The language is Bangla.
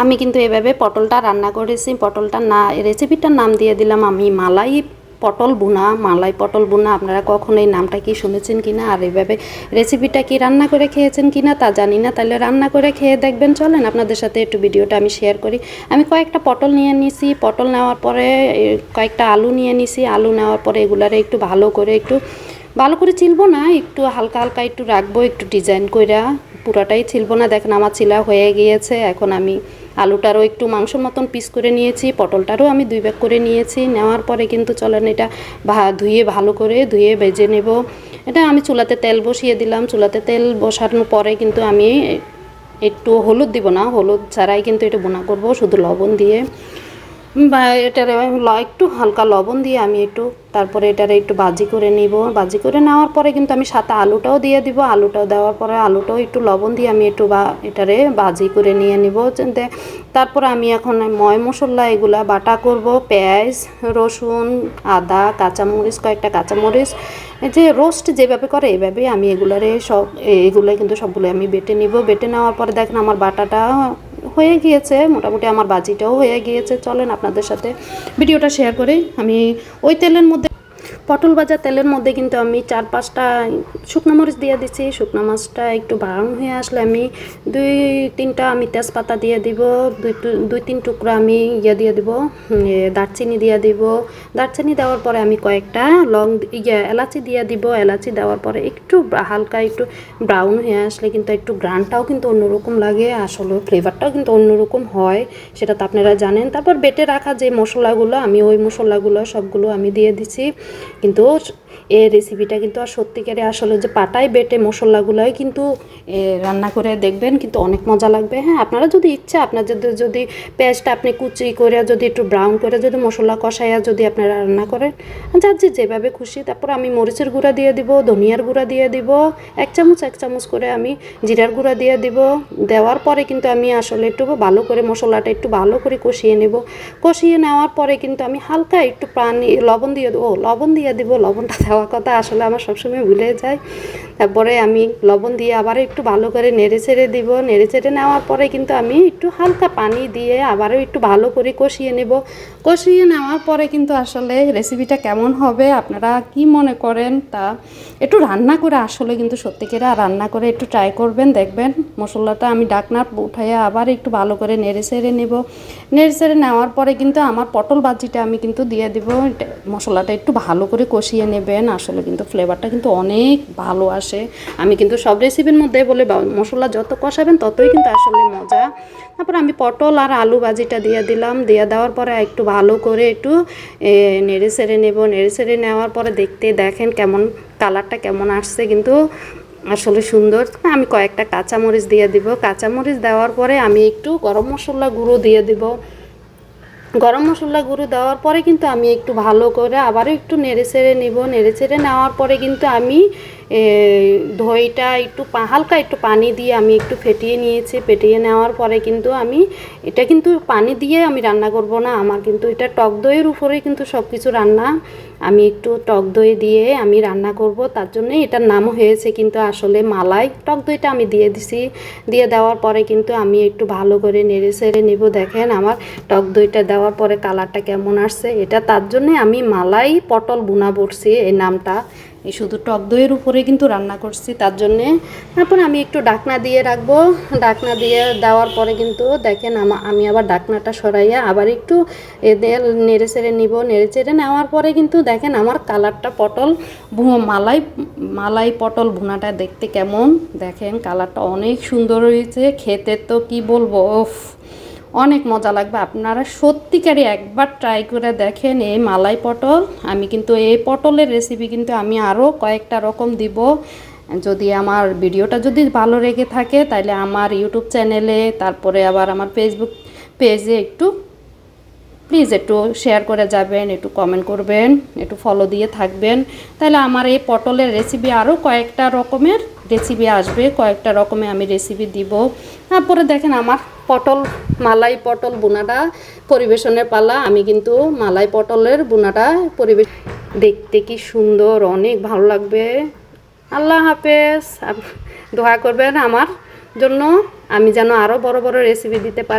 আমি কিন্তু এভাবে পটলটা রান্না করেছি, পটলটা না রেসিপিটার নাম দিয়ে দিলাম আমি মালাই পটল বুনা মালাই পটল বুনা আপনারা কখনো এই নামটা কি শুনেছেন কিনা, আর এইভাবে রেসিপিটা কি রান্না করে খেয়েছেন কিনা তা জানি না, তাহলে রান্না করে খেয়ে দেখবেন, চলেন আপনাদের সাথে একটু ভিডিওটা আমি শেয়ার করি। আমি কয়েকটা পটল নিয়ে নিছি, পটল নেওয়ার পরে কয়েকটা আলু নিয়ে নিছি, আলু নেওয়ার পরে এগুলারে একটু ভালো করে একটু, ভালো করে চিলবো না, একটু হালকা হালকা একটু রাখব, একটু ডিজাইন কইরা, পুরাটাই ছিলবো না, দেখেন আমার চিলা হয়ে গিয়েছে, এখন আমি আলুটারও একটু মাংস মতন পিস করে নিয়েছি, পটলটারও আমি দুই ব্যাগ করে নিয়েছি। নেওয়ার পরে কিন্তু চলেন এটা ধুয়ে ভালো করে ধুয়ে ভেজে নেব। এটা আমি চুলাতে তেল বসিয়ে দিলাম। চুলাতে তেল বসানোর পরে কিন্তু আমি একটু হলুদ দিব না। হলুদ ছাড়াই কিন্তু এটা বোনা করব শুধু লবণ দিয়ে। বা এটার একটু হালকা লবণ দিয়ে আমি একটু, তারপরে এটারে একটু বাজি করে নিব। বাজি করে নেওয়ার পরে কিন্তু আমি সাথে আলুটাও দিয়ে দিব। আলুটাও দেওয়ার পরে আলুটাও একটু লবণ দিয়ে আমি একটু বা, এটারে বাজি করে নিয়ে নিব। তারপর আমি এখন ময় মশলা এগুলা বাটা করব। পেঁয়াজ, রসুন, আদা, কাঁচামরিচ, কয়েকটা কাঁচামরিচ। যে রোস্ট যেভাবে করে এইভাবে আমি এগুলারে সব এগুলো কিন্তু সবগুলো আমি বেটে নিব। বেটে নেওয়ার পরে দেখেন আমার বাটাটা হয়ে গিয়েছে, মোটামুটি আমার বাজিটাও হয়ে গিয়েছে, চলেন আপনাদের সাথে ভিডিওটা শেয়ার করে। আমি ওই তেলের মধ্যে পটল ভাজা তেলের মধ্যে কিন্তু আমি চার পাঁচটা শুকনো মরিচ দিয়ে দিচ্ছি শুকনো মাছটা একটু ব্রাউন হয়ে আসলে আমি দুই তিনটা আমি তেজপাতা দিয়ে দিব, দুই দুই তিন টুকরা আমি ইয়ে দিয়ে দিব দারচিনি দিয়ে দিব। দারচিনি দেওয়ার পরে আমি কয়েকটা লং ইয়ে এলাচি দিয়ে দিব। এলাচি দেওয়ার পরে একটু হালকা একটু ব্রাউন হয়ে আসলে কিন্তু একটু গ্রানটাও কিন্তু অন্যরকম লাগে, আসলে ফ্লেভারটাও কিন্তু অন্যরকম হয়, সেটা তো আপনারা জানেন। তারপর বেটে রাখা যে মশলাগুলো, আমি ওই মশলাগুলো সবগুলো আমি দিয়ে দিছি। কিন্তু এই রেসিপিটা কিন্তু আর সত্যিকারে আসলে যে পাটায় বেটে মশলাগুলোই কিন্তু রান্না করে দেখবেন কিন্তু অনেক মজা লাগবে। হ্যাঁ আপনারা যদি ইচ্ছা, আপনার যদি পেঁয়াজটা আপনি কুচি করে, যদি একটু ব্রাউন করে, যদি মশলা কষাইয়া যদি আপনারা রান্না করেন, যার যে যেভাবে খুশি। তারপর আমি মরিচের গুঁড়া দিয়ে দিব, ধনিয়ার গুঁড়া দিয়ে দিব, এক চামচ এক চামচ করে আমি জিরার গুঁড়া দিয়ে দিব। দেওয়ার পরে কিন্তু আমি আসলে একটু ভালো করে মশলাটা একটু ভালো করে কষিয়ে নেব। কষিয়ে নেওয়ার পরে কিন্তু আমি হালকা একটু পানি, লবণ দিয়ে দেবো। লবণ দিয়ে দিব, লবণটা দেওয়ার কথা আসলে আমার সবসময় ভুলে যায়। তারপরে আমি লবণ দিয়ে আবার একটু ভালো করে নেড়ে ছেড়ে দিব। নেড়ে ছেড়ে নেওয়ার পরে কিন্তু আমি একটু হালকা পানি দিয়ে আবারও একটু ভালো করে কষিয়ে নেব। কষিয়ে নেওয়ার পরে কিন্তু আসলে রেসিপিটা কেমন হবে, আপনারা কি মনে করেন তা একটু রান্না করে আসলে কিন্তু সত্যিকারে রান্না করে একটু ট্রাই করবেন, দেখবেন। মশলাটা আমি ডাকনা উঠাইয়া আবার একটু ভালো করে নেড়ে ছেড়ে নেব। নেড়ে ছেড়ে নেওয়ার পরে কিন্তু আমার পটল ভাজিটা আমি কিন্তু দিয়ে দিব। মশলাটা একটু ভালো করে কষিয়ে নেবেন আসলে কিন্তু ফ্লেভারটা কিন্তু অনেক ভালো আসে। আমি কিন্তু সব রেসিপির মধ্যে বলে মশলা যত কষাবেন ততই কিন্তু আসলে মজা। তারপর আমি পটল আর আলু ভাজিটা দিয়ে দিলাম। দিয়ে দেওয়ার পরে একটু ভালো করে একটু নেড়ে ছেড়ে নেব। নেড়ে ছেড়ে নেওয়ার পরে দেখতে দেখেন কেমন কালারটা কেমন আসছে কিন্তু আসলে সুন্দর। আমি কয়েকটা কাঁচামরিচ দিয়ে দিব। কাঁচামরিচ দেওয়ার পরে আমি একটু গরম মশলা গুঁড়ো দিয়ে দিব। গরম মশলা গুঁড়ো দেওয়ার পরে কিন্তু আমি একটু ভালো করে আবারও একটু নেড়ে ছেড়ে নিব। নেড়ে ছেড়ে নেওয়ার পরে কিন্তু আমি দইটা একটু হালকা একটু পানি দিয়ে আমি একটু ফেটিয়ে নিয়েছি। ফেটিয়ে নেওয়ার পরে কিন্তু আমি, এটা কিন্তু পানি দিয়ে আমি রান্না করব না। আমার কিন্তু এটা টক দইয়ের উপরেই কিন্তু সব কিছু রান্না। আমি একটু টক দই দিয়ে আমি রান্না করব। তার জন্যই এটার নাম হয়েছে কিন্তু আসলে মালাই টক দইটা আমি দিয়ে দিছি। দিয়ে দেওয়ার পরে কিন্তু আমি একটু ভালো করে নেড়ে ছেড়ে নেব। দেখেন আমার টক দইটা দেওয়ার পরে কালারটা কেমন আসছে। এটা তার জন্যে আমি মালাই পটল বুনা বলছি এই নামটা। এই শুধু টক দইয়ের উপরে কিন্তু রান্না করছি, তার জন্যে তারপর আমি একটু ডাকনা দিয়ে রাখব। ডাকনা দিয়ে দেওয়ার পরে কিন্তু দেখেন আমা আবার ডাকনাটা সরাইয়া আবার একটু এদের নেড়ে চেড়ে নিব। নেড়ে চেড়ে নেওয়ার পরে কিন্তু দেখেন আমার কালারটা পটল মালাই মালাই পটল ভুনাটা দেখতে কেমন? দেখেন কালারটা অনেক সুন্দর হয়েছে, খেতে তো কি বলব ওফ অনেক মজা লাগবে। আপনারা সত্যিকারই একবার ট্রাই করে দেখেন এই মালাই পটল। আমি কিন্তু এই পটলের রেসিপি কিন্তু আমি আরও কয়েকটা রকম দিব। যদি আমার ভিডিওটা যদি ভালো রেগে থাকে তাহলে আমার ইউটিউব চ্যানেলে তারপরে আবার আমার ফেসবুক পেজে একটু প্লিজ একটু শেয়ার করে যাবেন, একটু কমেন্ট করবেন, একটু ফলো দিয়ে থাকবেন। তাহলে আমার এই পটলের রেসিপি আরও কয়েকটা রকমের রেসিপি আসবে, কয়েকটা রকমের আমি রেসিপি দিব। তারপরে দেখেন আমার পটল, মালাই পটল বোনাটা পরিবেশনের পালা। আমি কিন্তু মালাই পটলের বোনাটা পরিবেশ দেখতে কি সুন্দর, অনেক ভালো লাগবে। আল্লাহ হাফেজ। দোয়া করবেন আমার জন্য। আমি যেন আরও বড় বড় রেসিপি দিতে পারি।